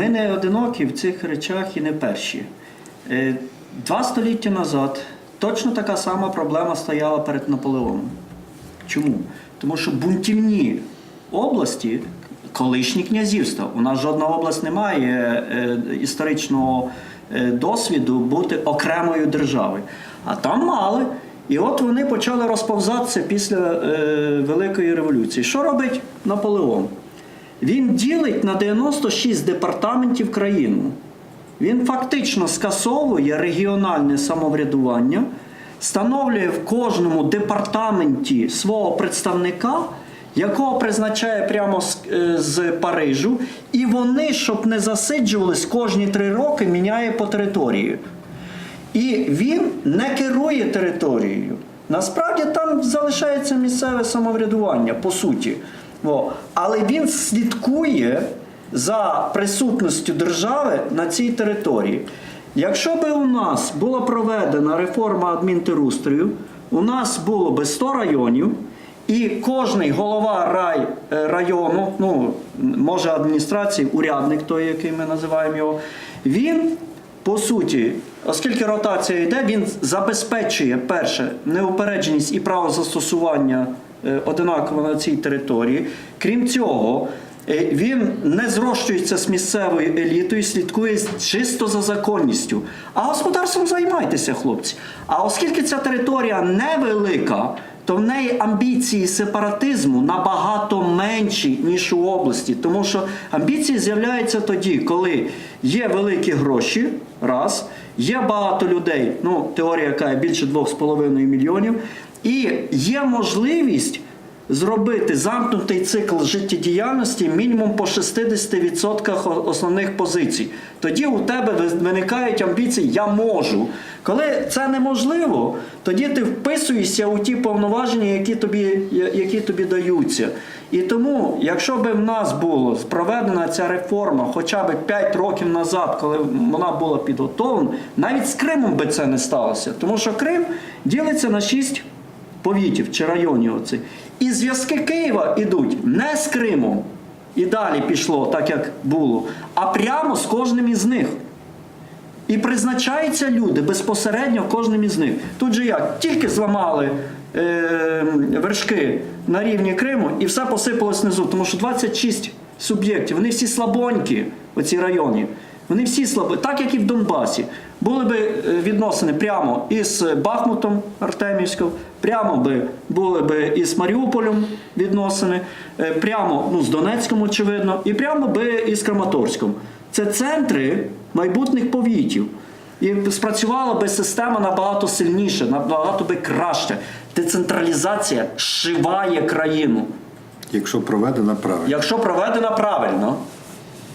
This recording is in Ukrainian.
Ми не одинокі в цих речах і не перші. Е, Два століття назад точно така сама проблема стояла перед Наполеоном. Чому? Тому що бунтівні області, колишні князівства, у нас жодна область не має е, історичного е, досвіду бути окремою державою. А там мали. І от вони почали розповзатися після Великої революції. Що робить Наполеон? Він ділить на 96 департаментів країну. Він фактично скасовує регіональне самоврядування, встановлює в кожному департаменті свого представника, якого призначає прямо з, е, з Парижу, і вони, щоб не засиджувались, кожні три роки міняє по території. І він не керує територією. Насправді там залишається місцеве самоврядування, по суті. Але він слідкує за присутністю держави на цій території. Якщо би у нас була проведена реформа адмінтерустрою, у нас було би 100 районів, і кожний голова рай, е, району, ну може адміністрації, урядник той, який ми називаємо його, він по суті, оскільки ротація йде, він забезпечує перше неупередженість і право застосування одинаково на цій території. Крім цього, е, він не зрощується з місцевою елітою, слідкує чисто за законністю. А господарством займайтеся, хлопці. А оскільки ця територія невелика, то в неї амбіції сепаратизму набагато менші, ніж у області. Тому що амбіції з'являються тоді, коли є великі гроші, раз, є багато людей, ну, теорія яка є більше 2,5 мільйонів, і є можливість зробити замкнутий цикл життєдіяльності мінімум по 60% основних позицій. Тоді у тебе виникають амбіції Я можу. Коли це неможливо, тоді ти вписуєшся у ті повноваження, які тобі, які тобі даються. І тому, якщо б в нас було проведена ця реформа хоча б 5 років назад, коли вона була підготовлена, навіть з Кримом би це не сталося. Тому що Крим ділиться на 6 повітів чи районів. Оці. І зв'язки Києва йдуть не з Кримом. І далі пішло, так як було, а прямо з кожним із них. І призначаються люди безпосередньо кожним із них. Тут же як? Тільки зламали е, вершки на рівні Криму і все посипалось внизу, тому що 26 суб'єктів, вони всі слабонькі, оці районі. Вони всі слабі, так як і в Донбасі. Були би е, відносини прямо із Бахмутом Артемівським, прямо би були би із Маріуполем відносини, е, прямо ну, з Донецьком, очевидно, і прямо би із Краматорськом. Це центри майбутніх повітів. І спрацювала би система набагато сильніше, набагато би краще. Децентралізація шиває країну, Якщо проведена правильно. якщо проведена правильно.